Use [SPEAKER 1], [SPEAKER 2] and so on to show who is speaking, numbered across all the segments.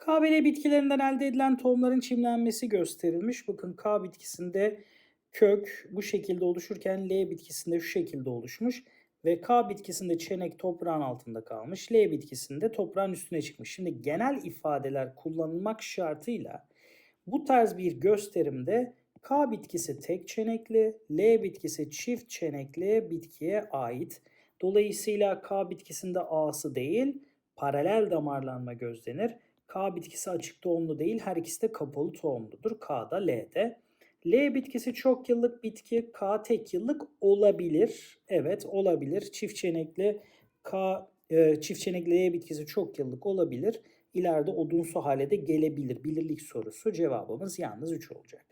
[SPEAKER 1] K ve L bitkilerinden elde edilen tohumların çimlenmesi gösterilmiş. Bakın K bitkisinde kök bu şekilde oluşurken L bitkisinde şu şekilde oluşmuş. Ve K bitkisinde çenek toprağın altında kalmış. L bitkisinde toprağın üstüne çıkmış. Şimdi genel ifadeler kullanılmak şartıyla bu tarz bir gösterimde K bitkisi tek çenekli, L bitkisi çift çenekli bitkiye ait. Dolayısıyla K bitkisinde A'sı değil, paralel damarlanma gözlenir. K bitkisi açık tohumlu değil, her ikisi de kapalı tohumludur. K'da, L'de. L bitkisi çok yıllık bitki, K tek yıllık olabilir. Evet, olabilir. Çift çenekli K e, çift çenekli L bitkisi çok yıllık olabilir. İleride odunsu hale de gelebilir. Bilirlik sorusu cevabımız yalnız 3 olacak.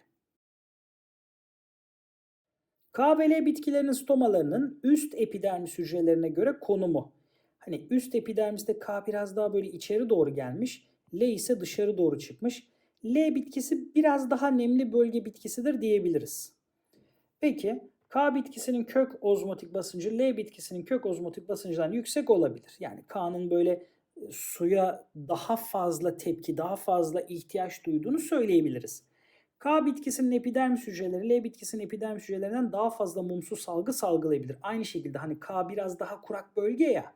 [SPEAKER 1] K ve L bitkilerinin stomalarının üst epidermis hücrelerine göre konumu. Hani üst epidermiste K biraz daha böyle içeri doğru gelmiş. L ise dışarı doğru çıkmış. L bitkisi biraz daha nemli bölge bitkisidir diyebiliriz. Peki K bitkisinin kök ozmotik basıncı L bitkisinin kök ozmotik basıncından yüksek olabilir. Yani K'nın böyle e, suya daha fazla tepki, daha fazla ihtiyaç duyduğunu söyleyebiliriz. K bitkisinin epidermis hücreleri L bitkisinin epidermis hücrelerinden daha fazla mumsu salgı salgılayabilir. Aynı şekilde hani K biraz daha kurak bölge ya.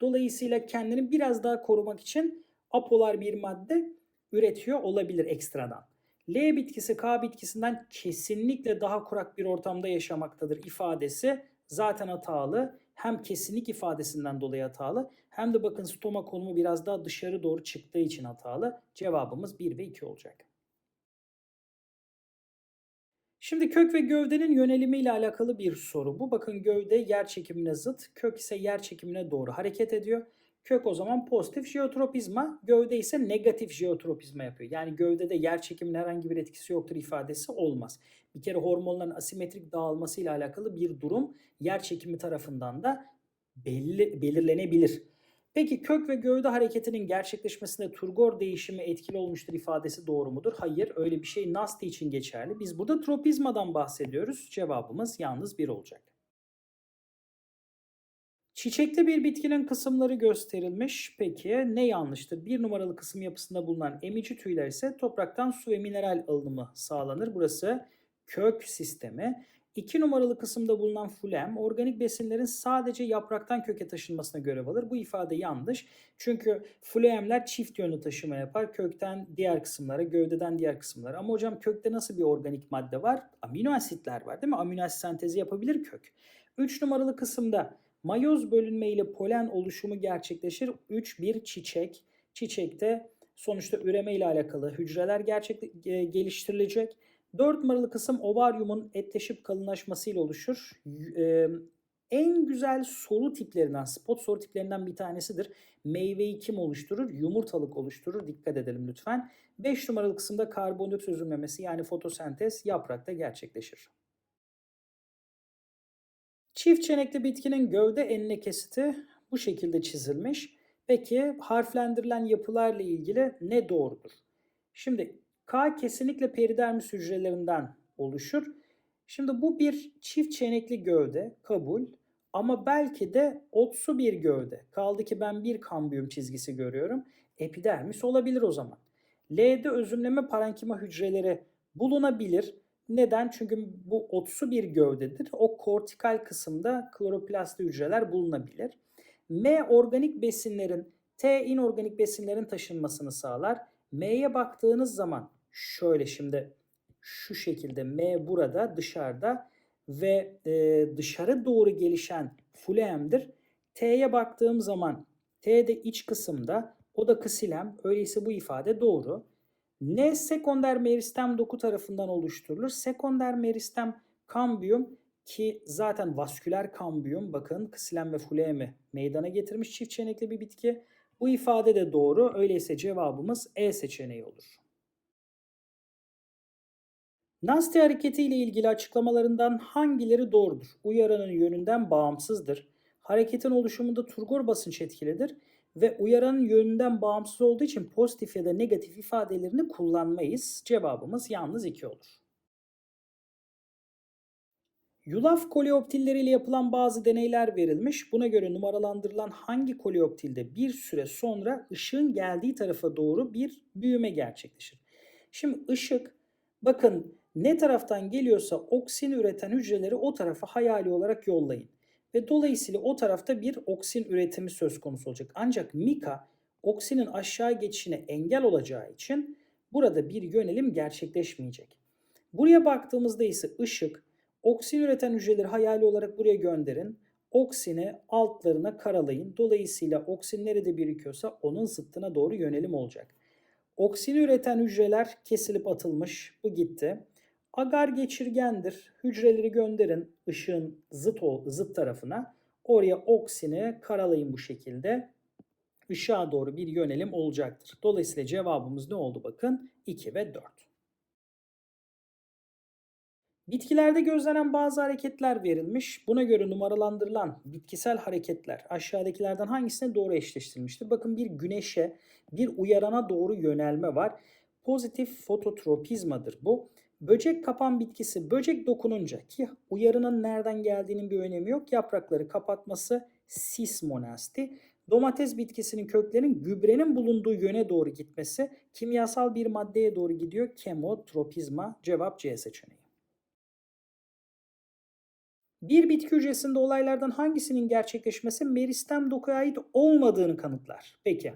[SPEAKER 1] Dolayısıyla kendini biraz daha korumak için apolar bir madde üretiyor olabilir ekstradan. L bitkisi K bitkisinden kesinlikle daha kurak bir ortamda yaşamaktadır ifadesi zaten hatalı. Hem kesinlik ifadesinden dolayı hatalı hem de bakın stoma konumu biraz daha dışarı doğru çıktığı için hatalı. Cevabımız 1 ve 2 olacak. Şimdi kök ve gövdenin yönelimi ile alakalı bir soru bu. Bakın gövde yer çekimine zıt, kök ise yer çekimine doğru hareket ediyor. Kök o zaman pozitif jeotropizma, gövde ise negatif jeotropizma yapıyor. Yani gövdede yer çekiminin herhangi bir etkisi yoktur ifadesi olmaz. Bir kere hormonların asimetrik dağılması ile alakalı bir durum yer çekimi tarafından da belli, belirlenebilir. Peki kök ve gövde hareketinin gerçekleşmesinde turgor değişimi etkili olmuştur ifadesi doğru mudur? Hayır öyle bir şey Nasti için geçerli. Biz burada tropizmadan bahsediyoruz. Cevabımız yalnız bir olacak. Çiçekte bir bitkinin kısımları gösterilmiş. Peki ne yanlıştır? Bir numaralı kısım yapısında bulunan emici tüyler ise topraktan su ve mineral alımı sağlanır. Burası kök sistemi. 2 numaralı kısımda bulunan fulem organik besinlerin sadece yapraktan köke taşınmasına görev alır. Bu ifade yanlış. Çünkü fulemler çift yönlü taşıma yapar. Kökten diğer kısımlara, gövdeden diğer kısımlara. Ama hocam kökte nasıl bir organik madde var? Amino asitler var değil mi? Amino asit sentezi yapabilir kök. 3 numaralı kısımda mayoz bölünme ile polen oluşumu gerçekleşir. 3 bir çiçek. Çiçekte sonuçta üreme ile alakalı hücreler gerçek geliştirilecek. 4 numaralı kısım ovaryumun etleşip kalınlaşmasıyla oluşur. Ee, en güzel soru tiplerinden, spot soru tiplerinden bir tanesidir. Meyveyi kim oluşturur? Yumurtalık oluşturur. Dikkat edelim lütfen. 5 numaralı kısımda karbondioksit çözülmemesi yani fotosentez yaprakta gerçekleşir. Çift çenekli bitkinin gövde enine kesiti bu şekilde çizilmiş. Peki harflendirilen yapılarla ilgili ne doğrudur? Şimdi K kesinlikle peridermis hücrelerinden oluşur. Şimdi bu bir çift çenekli gövde kabul ama belki de otsu bir gövde. Kaldı ki ben bir kambiyum çizgisi görüyorum. Epidermis olabilir o zaman. L'de özümleme parenkima hücreleri bulunabilir. Neden? Çünkü bu otsu bir gövdedir. O kortikal kısımda kloroplasti hücreler bulunabilir. M organik besinlerin T inorganik besinlerin taşınmasını sağlar. M'ye baktığınız zaman şöyle şimdi şu şekilde M burada dışarıda ve e, dışarı doğru gelişen fulemdir. T'ye baktığım zaman T de iç kısımda o da kısilem. Öyleyse bu ifade doğru. Ne sekonder meristem doku tarafından oluşturulur? Sekonder meristem kambiyum ki zaten vasküler kambiyum bakın kısilem ve fulemi meydana getirmiş çift çenekli bir bitki. Bu ifade de doğru. Öyleyse cevabımız E seçeneği olur. Nasti hareketi ile ilgili açıklamalarından hangileri doğrudur? Uyaranın yönünden bağımsızdır. Hareketin oluşumunda turgor basınç etkilidir ve uyaranın yönünden bağımsız olduğu için pozitif ya da negatif ifadelerini kullanmayız. Cevabımız yalnız 2 olur. Yulaf koleoptilleriyle yapılan bazı deneyler verilmiş. Buna göre numaralandırılan hangi koleoptilde bir süre sonra ışığın geldiği tarafa doğru bir büyüme gerçekleşir. Şimdi ışık bakın ne taraftan geliyorsa oksin üreten hücreleri o tarafa hayali olarak yollayın. Ve dolayısıyla o tarafta bir oksin üretimi söz konusu olacak. Ancak Mika oksinin aşağı geçişine engel olacağı için burada bir yönelim gerçekleşmeyecek. Buraya baktığımızda ise ışık oksin üreten hücreleri hayali olarak buraya gönderin. Oksini altlarına karalayın. Dolayısıyla oksin nerede birikiyorsa onun zıttına doğru yönelim olacak. Oksini üreten hücreler kesilip atılmış. Bu gitti. Agar geçirgendir. Hücreleri gönderin ışığın zıt, zıt tarafına. Oraya oksini karalayın bu şekilde. Işığa doğru bir yönelim olacaktır. Dolayısıyla cevabımız ne oldu bakın? 2 ve 4. Bitkilerde gözlenen bazı hareketler verilmiş. Buna göre numaralandırılan bitkisel hareketler aşağıdakilerden hangisine doğru eşleştirilmiştir? Bakın bir güneşe, bir uyarana doğru yönelme var. Pozitif fototropizmadır bu. Böcek kapan bitkisi böcek dokununca ki uyarının nereden geldiğinin bir önemi yok. Yaprakları kapatması sismonasti. Domates bitkisinin köklerinin gübrenin bulunduğu yöne doğru gitmesi kimyasal bir maddeye doğru gidiyor. Kemotropizma cevap C seçeneği. Bir bitki hücresinde olaylardan hangisinin gerçekleşmesi meristem dokuya ait olmadığını kanıtlar. Peki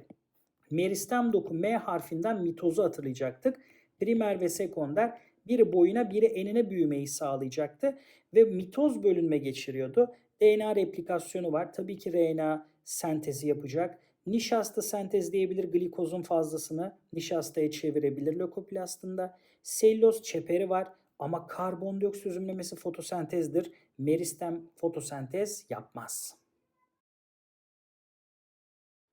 [SPEAKER 1] meristem doku M harfinden mitozu hatırlayacaktık. Primer ve sekonder biri boyuna biri enine büyümeyi sağlayacaktı ve mitoz bölünme geçiriyordu. DNA replikasyonu var. Tabii ki RNA sentezi yapacak. Nişasta sentezleyebilir glikozun fazlasını nişastaya çevirebilir lökoplastında. Selüloz çeperi var ama karbondioksit üzümlemesi fotosentezdir. Meristem fotosentez yapmaz.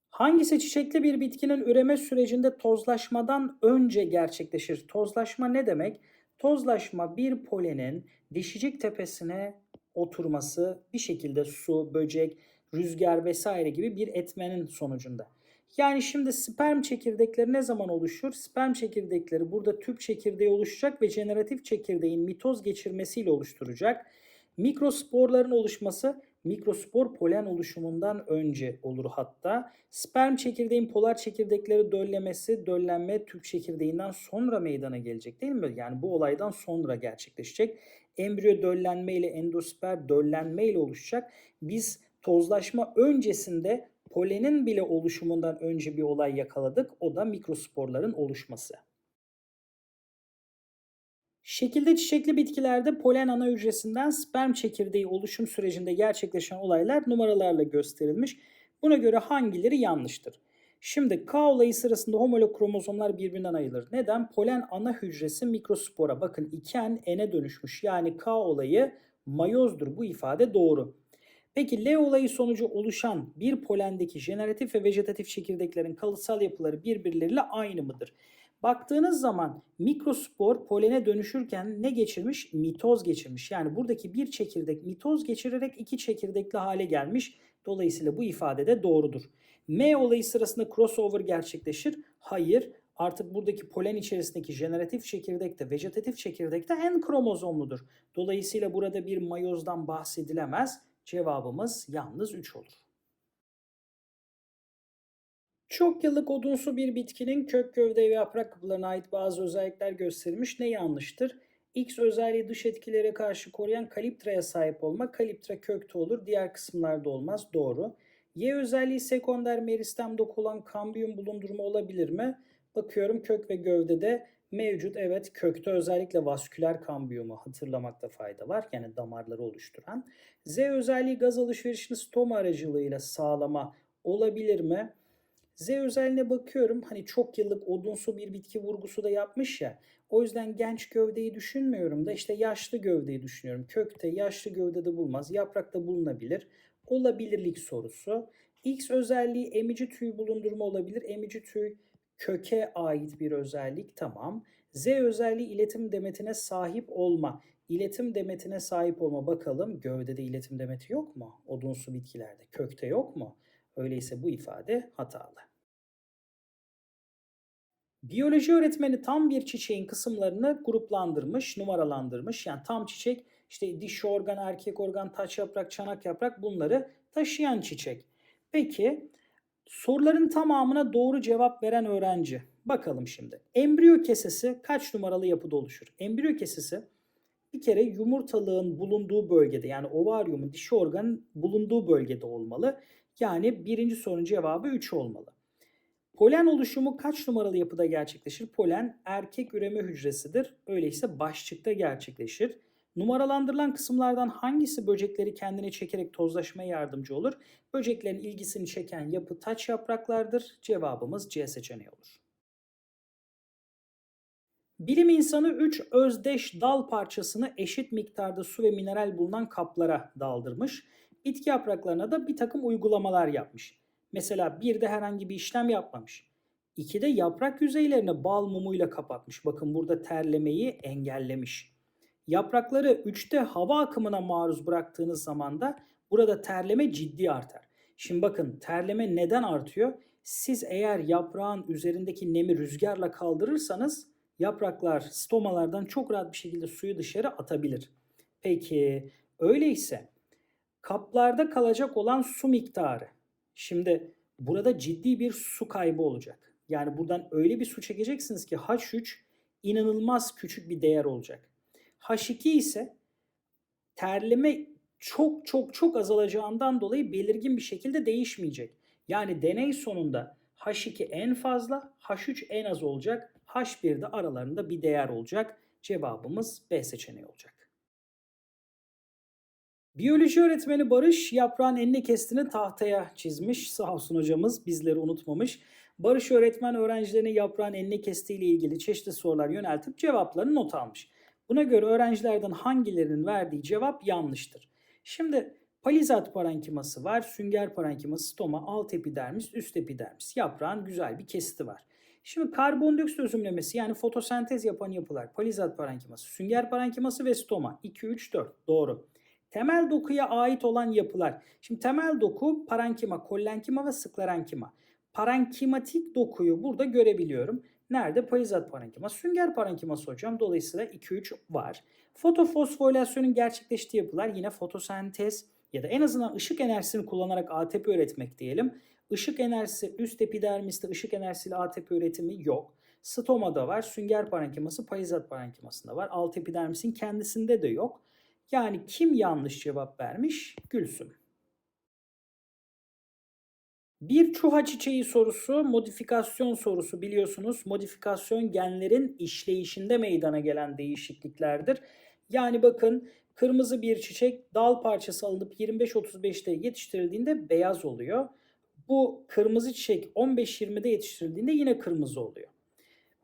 [SPEAKER 1] Hangisi çiçekli bir bitkinin üreme sürecinde tozlaşmadan önce gerçekleşir? Tozlaşma ne demek? Tozlaşma bir polenin dişicik tepesine oturması bir şekilde su, böcek, rüzgar vesaire gibi bir etmenin sonucunda. Yani şimdi sperm çekirdekleri ne zaman oluşur? Sperm çekirdekleri burada tüp çekirdeği oluşacak ve jeneratif çekirdeğin mitoz geçirmesiyle oluşturacak. Mikrosporların oluşması mikrospor polen oluşumundan önce olur hatta. Sperm çekirdeğin polar çekirdekleri döllemesi, döllenme tüp çekirdeğinden sonra meydana gelecek değil mi? Yani bu olaydan sonra gerçekleşecek. Embriyo döllenme ile endosper döllenme ile oluşacak. Biz tozlaşma öncesinde polenin bile oluşumundan önce bir olay yakaladık. O da mikrosporların oluşması. Şekilde çiçekli bitkilerde polen ana hücresinden sperm çekirdeği oluşum sürecinde gerçekleşen olaylar numaralarla gösterilmiş. Buna göre hangileri yanlıştır? Şimdi K olayı sırasında homolog kromozomlar birbirinden ayrılır. Neden? Polen ana hücresi mikrospora bakın 2N N'e dönüşmüş. Yani K olayı mayozdur. Bu ifade doğru. Peki L olayı sonucu oluşan bir polendeki jeneratif ve vejetatif çekirdeklerin kalıtsal yapıları birbirleriyle aynı mıdır? Baktığınız zaman mikrospor polene dönüşürken ne geçirmiş? Mitoz geçirmiş. Yani buradaki bir çekirdek mitoz geçirerek iki çekirdekli hale gelmiş. Dolayısıyla bu ifade de doğrudur. M olayı sırasında crossover gerçekleşir. Hayır. Artık buradaki polen içerisindeki jeneratif çekirdek de vejetatif çekirdek de en kromozomludur. Dolayısıyla burada bir mayozdan bahsedilemez. Cevabımız yalnız 3 olur. Çok yıllık odunsu bir bitkinin kök, gövde ve yaprak kapılarına ait bazı özellikler gösterilmiş. Ne yanlıştır? X özelliği dış etkilere karşı koruyan kaliptraya sahip olma. Kaliptra kökte olur, diğer kısımlarda olmaz. Doğru. Y özelliği sekonder meristem doku olan kambiyum bulundurma olabilir mi? Bakıyorum kök ve gövdede mevcut. Evet kökte özellikle vasküler kambiyumu hatırlamakta fayda var. Yani damarları oluşturan. Z özelliği gaz alışverişini stoma aracılığıyla sağlama olabilir mi? Z özelliğine bakıyorum. Hani çok yıllık odunsu bir bitki vurgusu da yapmış ya. O yüzden genç gövdeyi düşünmüyorum da işte yaşlı gövdeyi düşünüyorum. Kökte yaşlı gövdede bulmaz. Yaprakta bulunabilir. Olabilirlik sorusu. X özelliği emici tüy bulundurma olabilir. Emici tüy köke ait bir özellik tamam. Z özelliği iletim demetine sahip olma. İletim demetine sahip olma bakalım. Gövdede iletim demeti yok mu? Odunsu bitkilerde. Kökte yok mu? Öyleyse bu ifade hatalı. Biyoloji öğretmeni tam bir çiçeğin kısımlarını gruplandırmış, numaralandırmış. Yani tam çiçek işte dişi organ, erkek organ, taç yaprak, çanak yaprak bunları taşıyan çiçek. Peki soruların tamamına doğru cevap veren öğrenci. Bakalım şimdi. Embriyo kesesi kaç numaralı yapıda oluşur? Embriyo kesesi bir kere yumurtalığın bulunduğu bölgede yani ovaryumun dişi organın bulunduğu bölgede olmalı. Yani birinci sorunun cevabı 3 olmalı. Polen oluşumu kaç numaralı yapıda gerçekleşir? Polen erkek üreme hücresidir. Öyleyse başçıkta gerçekleşir. Numaralandırılan kısımlardan hangisi böcekleri kendine çekerek tozlaşmaya yardımcı olur? Böceklerin ilgisini çeken yapı taç yapraklardır. Cevabımız C seçeneği olur. Bilim insanı 3 özdeş dal parçasını eşit miktarda su ve mineral bulunan kaplara daldırmış. Bitki yapraklarına da bir takım uygulamalar yapmış. Mesela bir de herhangi bir işlem yapmamış. İki de yaprak yüzeylerini bal mumuyla kapatmış. Bakın burada terlemeyi engellemiş. Yaprakları üçte hava akımına maruz bıraktığınız zaman da burada terleme ciddi artar. Şimdi bakın terleme neden artıyor? Siz eğer yaprağın üzerindeki nemi rüzgarla kaldırırsanız yapraklar stomalardan çok rahat bir şekilde suyu dışarı atabilir. Peki öyleyse kaplarda kalacak olan su miktarı. Şimdi burada ciddi bir su kaybı olacak. Yani buradan öyle bir su çekeceksiniz ki H3 inanılmaz küçük bir değer olacak. H2 ise terleme çok çok çok azalacağından dolayı belirgin bir şekilde değişmeyecek. Yani deney sonunda H2 en fazla, H3 en az olacak. H1'de aralarında bir değer olacak. Cevabımız B seçeneği olacak. Biyoloji öğretmeni Barış yaprağın enine kestiğini tahtaya çizmiş. Sağ olsun hocamız bizleri unutmamış. Barış öğretmen öğrencilerine yaprağın enine kestiği ile ilgili çeşitli sorular yöneltip cevaplarını not almış. Buna göre öğrencilerden hangilerinin verdiği cevap yanlıştır. Şimdi palizat parenkiması var, sünger parenkiması, stoma, alt epidermis, üst epidermis. Yaprağın güzel bir kesiti var. Şimdi karbondioksit özümlemesi yani fotosentez yapan yapılar palizat parenkiması, sünger parenkiması ve stoma 2 3 4 doğru. Temel dokuya ait olan yapılar. Şimdi temel doku parenkima, kollenkima ve sklerenkima. Parenkimatik dokuyu burada görebiliyorum. Nerede? Palizat parenkima. Sünger parenkiması hocam. Dolayısıyla 2-3 var. Fotofosforilasyonun gerçekleştiği yapılar yine fotosentez ya da en azından ışık enerjisini kullanarak ATP üretmek diyelim. Işık enerjisi üst epidermiste ışık enerjisiyle ATP üretimi yok. Stomada var, sünger parenkiması, palizat parenkimasında var. Alt epidermisin kendisinde de yok. Yani kim yanlış cevap vermiş? Gülsüm. Bir çuha çiçeği sorusu modifikasyon sorusu biliyorsunuz. Modifikasyon genlerin işleyişinde meydana gelen değişikliklerdir. Yani bakın kırmızı bir çiçek dal parçası alınıp 25-35'te yetiştirildiğinde beyaz oluyor. Bu kırmızı çiçek 15-20'de yetiştirildiğinde yine kırmızı oluyor.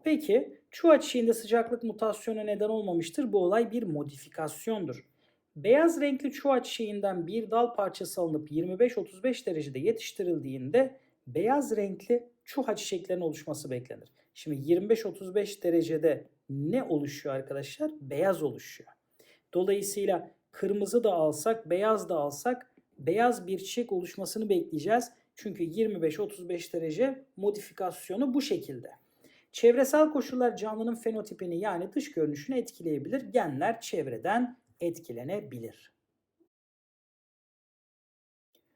[SPEAKER 1] Peki çuha çiçeğinde sıcaklık mutasyona neden olmamıştır. Bu olay bir modifikasyondur. Beyaz renkli çuha çiçeğinden bir dal parçası alınıp 25-35 derecede yetiştirildiğinde beyaz renkli çuha çiçeklerinin oluşması beklenir. Şimdi 25-35 derecede ne oluşuyor arkadaşlar? Beyaz oluşuyor. Dolayısıyla kırmızı da alsak, beyaz da alsak beyaz bir çiçek oluşmasını bekleyeceğiz. Çünkü 25-35 derece modifikasyonu bu şekilde. Çevresel koşullar canlının fenotipini yani dış görünüşünü etkileyebilir. Genler çevreden etkilenebilir.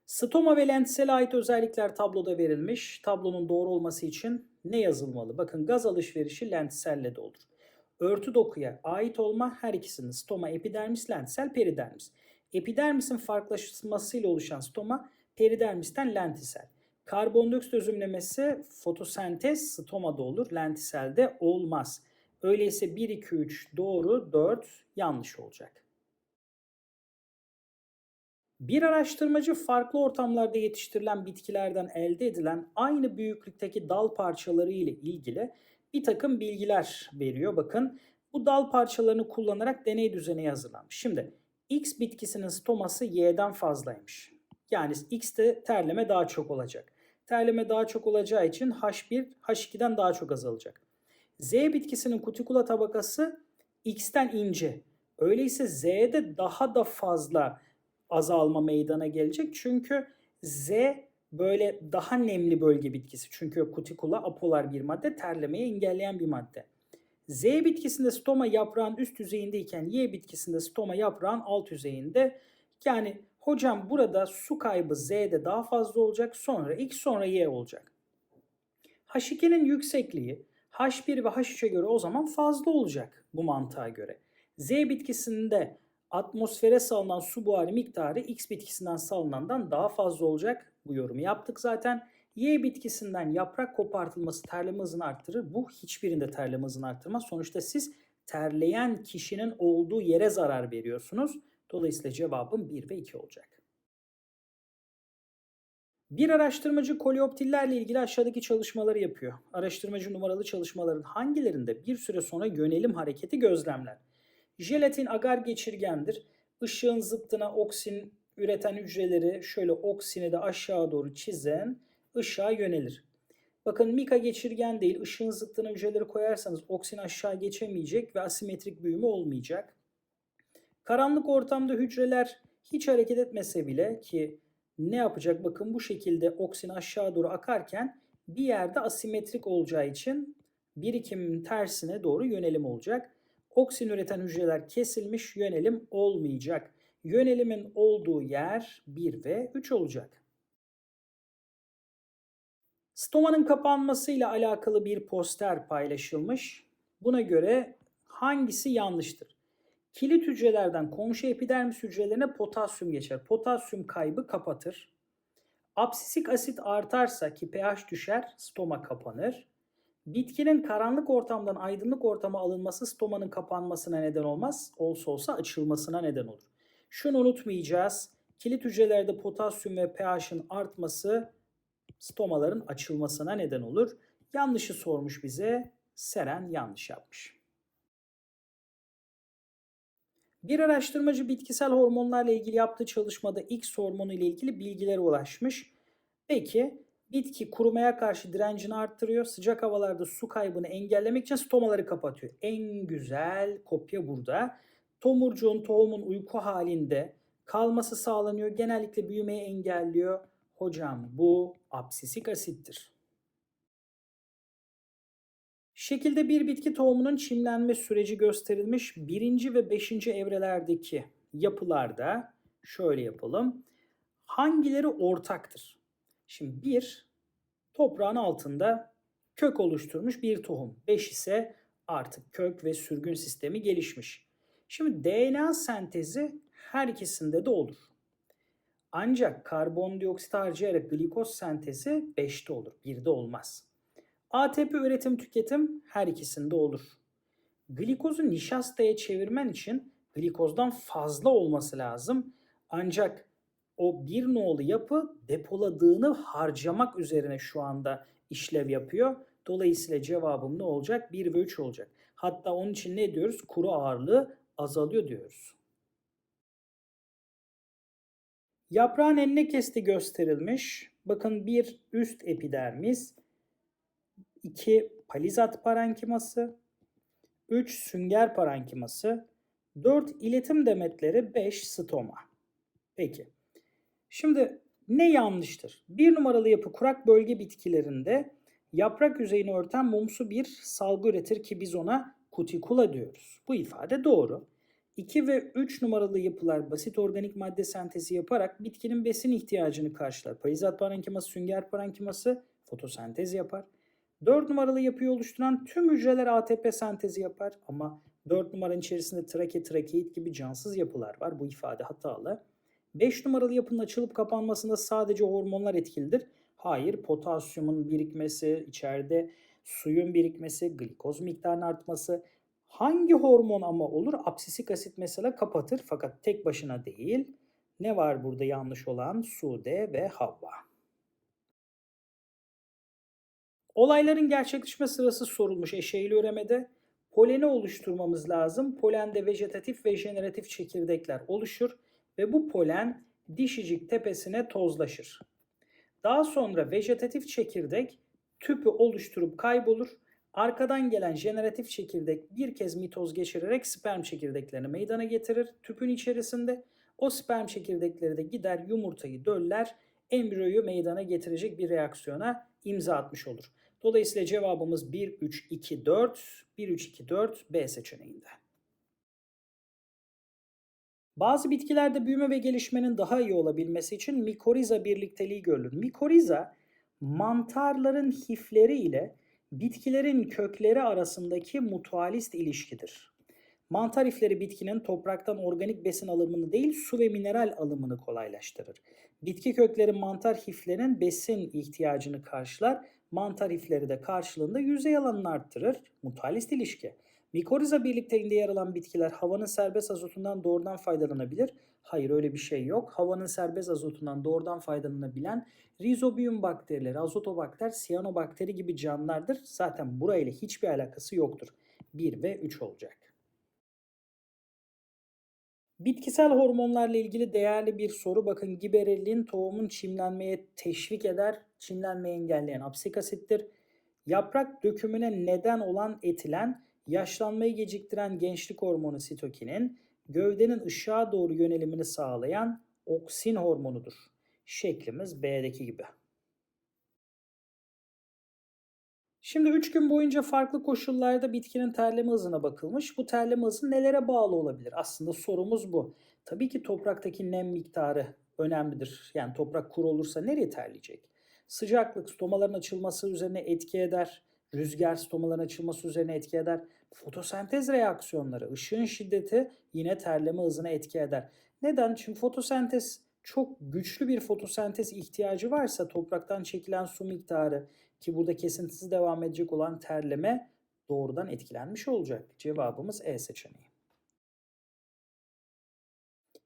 [SPEAKER 1] Stoma ve lentisele ait özellikler tabloda verilmiş. Tablonun doğru olması için ne yazılmalı? Bakın gaz alışverişi lentiselle de olur. Örtü dokuya ait olma her ikisinin stoma, epidermis, lentisel, peridermis. Epidermisin farklılaşmasıyla oluşan stoma peridermisten lentisel. Karbondioksit özümlemesi fotosentez stomada olur, lentiselde olmaz. Öyleyse 1, 2, 3 doğru, 4 yanlış olacak. Bir araştırmacı farklı ortamlarda yetiştirilen bitkilerden elde edilen aynı büyüklükteki dal parçaları ile ilgili bir takım bilgiler veriyor. Bakın bu dal parçalarını kullanarak deney düzeni hazırlanmış. Şimdi X bitkisinin stoması Y'den fazlaymış. Yani X'te terleme daha çok olacak. Terleme daha çok olacağı için H1 H2'den daha çok azalacak. Z bitkisinin kutikula tabakası X'ten ince. Öyleyse Z'de daha da fazla azalma meydana gelecek. Çünkü Z böyle daha nemli bölge bitkisi. Çünkü kutikula apolar bir madde, terlemeyi engelleyen bir madde. Z bitkisinde stoma yaprağın üst yüzeyindeyken Y bitkisinde stoma yaprağın alt yüzeyinde. Yani hocam burada su kaybı Z'de daha fazla olacak. Sonra X sonra Y olacak. H2'nin yüksekliği H1 ve H3'e göre o zaman fazla olacak bu mantığa göre. Z bitkisinde atmosfere salınan su buharı miktarı X bitkisinden salınandan daha fazla olacak. Bu yorumu yaptık zaten. Y bitkisinden yaprak kopartılması terleme hızını arttırır. Bu hiçbirinde terleme hızını arttırmaz. Sonuçta siz terleyen kişinin olduğu yere zarar veriyorsunuz. Dolayısıyla cevabım 1 ve 2 olacak. Bir araştırmacı koleoptillerle ilgili aşağıdaki çalışmaları yapıyor. Araştırmacı numaralı çalışmaların hangilerinde bir süre sonra yönelim hareketi gözlemler? Jelatin agar geçirgendir. Işığın zıttına oksin üreten hücreleri şöyle oksini de aşağı doğru çizen ışığa yönelir. Bakın mika geçirgen değil. Işığın zıttına hücreleri koyarsanız oksin aşağı geçemeyecek ve asimetrik büyüme olmayacak. Karanlık ortamda hücreler hiç hareket etmese bile ki ne yapacak? Bakın bu şekilde oksin aşağı doğru akarken bir yerde asimetrik olacağı için birikimin tersine doğru yönelim olacak. Oksin üreten hücreler kesilmiş yönelim olmayacak. Yönelimin olduğu yer 1 ve 3 olacak. Stomanın kapanmasıyla alakalı bir poster paylaşılmış. Buna göre hangisi yanlıştır? Kilit hücrelerden komşu epidermis hücrelerine potasyum geçer. Potasyum kaybı kapatır. Absisik asit artarsa ki pH düşer, stoma kapanır. Bitkinin karanlık ortamdan aydınlık ortama alınması stomanın kapanmasına neden olmaz. Olsa olsa açılmasına neden olur. Şunu unutmayacağız. Kilit hücrelerde potasyum ve pH'in artması stomaların açılmasına neden olur. Yanlışı sormuş bize. Seren yanlış yapmış. Bir araştırmacı bitkisel hormonlarla ilgili yaptığı çalışmada X hormonu ile ilgili bilgilere ulaşmış. Peki bitki kurumaya karşı direncini arttırıyor. Sıcak havalarda su kaybını engellemek için stomaları kapatıyor. En güzel kopya burada. Tomurcuğun tohumun uyku halinde kalması sağlanıyor. Genellikle büyümeyi engelliyor. Hocam bu absisik asittir. Şekilde bir bitki tohumunun çimlenme süreci gösterilmiş. Birinci ve beşinci evrelerdeki yapılarda şöyle yapalım. Hangileri ortaktır? Şimdi bir toprağın altında kök oluşturmuş bir tohum. Beş ise artık kök ve sürgün sistemi gelişmiş. Şimdi DNA sentezi her ikisinde de olur. Ancak karbondioksit harcayarak glikoz sentezi 5'te olur, 1'de olmaz. ATP üretim tüketim her ikisinde olur. Glikozu nişastaya çevirmen için glikozdan fazla olması lazım. Ancak o bir nolu yapı depoladığını harcamak üzerine şu anda işlev yapıyor. Dolayısıyla cevabım ne olacak? 1 ve 3 olacak. Hatta onun için ne diyoruz? Kuru ağırlığı azalıyor diyoruz. Yaprağın eline kesti gösterilmiş. Bakın bir üst epidermis, 2 palizat parenkiması, 3 sünger parenkiması, 4 iletim demetleri, 5 stoma. Peki. Şimdi ne yanlıştır? Bir numaralı yapı kurak bölge bitkilerinde yaprak yüzeyini örten mumsu bir salgı üretir ki biz ona kutikula diyoruz. Bu ifade doğru. 2 ve 3 numaralı yapılar basit organik madde sentezi yaparak bitkinin besin ihtiyacını karşılar. Palizat parenkiması, sünger parenkiması fotosentez yapar. 4 numaralı yapıyı oluşturan tüm hücreler ATP sentezi yapar ama 4 numaranın içerisinde trake, trakeit gibi cansız yapılar var. Bu ifade hatalı. 5 numaralı yapının açılıp kapanmasında sadece hormonlar etkilidir. Hayır, potasyumun birikmesi, içeride suyun birikmesi, glikoz miktarının artması, Hangi hormon ama olur? Absisik asit mesela kapatır fakat tek başına değil. Ne var burada yanlış olan? Sude ve Havva. Olayların gerçekleşme sırası sorulmuş eşeğli üremede. Poleni oluşturmamız lazım. Polende vejetatif ve jeneratif çekirdekler oluşur ve bu polen dişicik tepesine tozlaşır. Daha sonra vejetatif çekirdek tüpü oluşturup kaybolur Arkadan gelen jeneratif çekirdek bir kez mitoz geçirerek sperm çekirdeklerini meydana getirir tüpün içerisinde. O sperm çekirdekleri de gider yumurtayı döller, embriyoyu meydana getirecek bir reaksiyona imza atmış olur. Dolayısıyla cevabımız 1, 3, 2, 4, 1, 3, 2, 4 B seçeneğinde. Bazı bitkilerde büyüme ve gelişmenin daha iyi olabilmesi için mikoriza birlikteliği görülür. Mikoriza mantarların hifleri ile bitkilerin kökleri arasındaki mutualist ilişkidir. Mantar hifleri bitkinin topraktan organik besin alımını değil su ve mineral alımını kolaylaştırır. Bitki kökleri mantar hiflerin besin ihtiyacını karşılar. Mantar hifleri de karşılığında yüzey alanını arttırır. Mutualist ilişki. Mikoriza birlikteliğinde yer alan bitkiler havanın serbest azotundan doğrudan faydalanabilir. Hayır öyle bir şey yok. Havanın serbest azotundan doğrudan faydalanabilen rizobiyum bakterileri, azotobakter, siyanobakteri gibi canlılardır. Zaten burayla hiçbir alakası yoktur. 1 ve 3 olacak. Bitkisel hormonlarla ilgili değerli bir soru. Bakın giberellin tohumun çimlenmeye teşvik eder. Çimlenmeyi engelleyen apsik asittir. Yaprak dökümüne neden olan etilen, yaşlanmayı geciktiren gençlik hormonu sitokinin, gövdenin ışığa doğru yönelimini sağlayan oksin hormonudur. Şeklimiz B'deki gibi. Şimdi 3 gün boyunca farklı koşullarda bitkinin terleme hızına bakılmış. Bu terleme hızı nelere bağlı olabilir? Aslında sorumuz bu. Tabii ki topraktaki nem miktarı önemlidir. Yani toprak kuru olursa nereye terleyecek? Sıcaklık stomaların açılması üzerine etki eder. Rüzgar stomaların açılması üzerine etki eder. Fotosentez reaksiyonları, ışığın şiddeti yine terleme hızına etki eder. Neden? Çünkü fotosentez çok güçlü bir fotosentez ihtiyacı varsa topraktan çekilen su miktarı ki burada kesintisiz devam edecek olan terleme doğrudan etkilenmiş olacak. Cevabımız E seçeneği.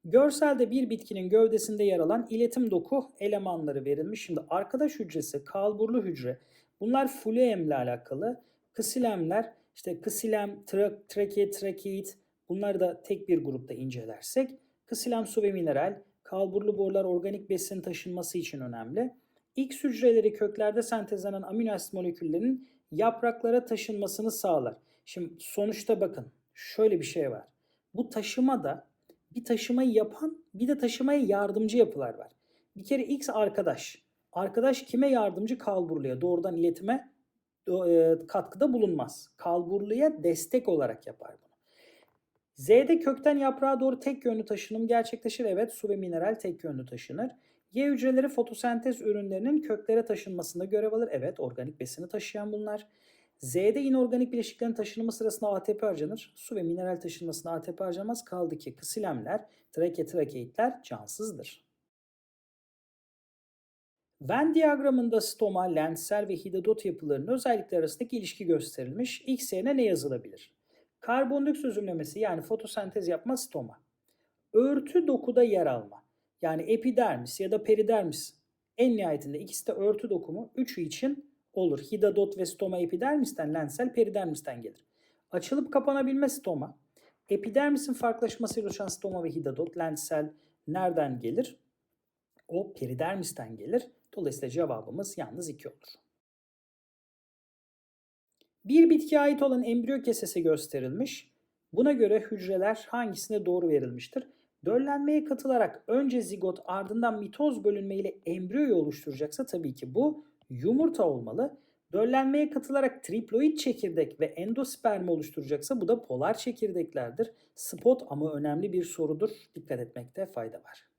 [SPEAKER 1] Görselde bir bitkinin gövdesinde yer alan iletim doku elemanları verilmiş. Şimdi arkadaş hücresi, kalburlu hücre. Bunlar fluem ile alakalı. Kısilemler, işte kısilem, tra trake, trakeit bunları da tek bir grupta incelersek. Kısilem su ve mineral, kalburlu borular organik besin taşınması için önemli. X hücreleri köklerde sentezlenen amino asit moleküllerinin yapraklara taşınmasını sağlar. Şimdi sonuçta bakın şöyle bir şey var. Bu taşımada bir taşımayı yapan bir de taşımaya yardımcı yapılar var. Bir kere X arkadaş. Arkadaş kime yardımcı? Kalburluya. Doğrudan iletime e, katkıda bulunmaz. Kalburluya destek olarak yapar bunu. Z'de kökten yaprağa doğru tek yönlü taşınım gerçekleşir. Evet su ve mineral tek yönlü taşınır. Y hücreleri fotosentez ürünlerinin köklere taşınmasında görev alır. Evet organik besini taşıyan bunlar. Z'de inorganik bileşiklerin taşınımı sırasında ATP harcanır. Su ve mineral taşınmasında ATP harcanmaz. Kaldı ki kısilemler, trake trakeitler cansızdır. Venn diyagramında stoma, lentsel ve hidadot yapılarının özellikleri arasındaki ilişki gösterilmiş. X ne yazılabilir? Karbondioksit özümlemesi yani fotosentez yapma stoma. Örtü dokuda yer alma. Yani epidermis ya da peridermis en nihayetinde ikisi de örtü dokumu üçü için olur. Hidadot ve stoma epidermisten, lensel peridermisten gelir. Açılıp kapanabilme stoma, epidermisin farklılaşmasıyla oluşan stoma ve hidadot, lensel nereden gelir? O peridermisten gelir. Dolayısıyla cevabımız yalnız 2 olur. Bir bitkiye ait olan embriyo kesesi gösterilmiş. Buna göre hücreler hangisine doğru verilmiştir? Döllenmeye katılarak önce zigot ardından mitoz bölünmeyle embriyoyu oluşturacaksa tabii ki bu yumurta olmalı. Döllenmeye katılarak triploid çekirdek ve endosperm oluşturacaksa bu da polar çekirdeklerdir. Spot ama önemli bir sorudur. Dikkat etmekte fayda var.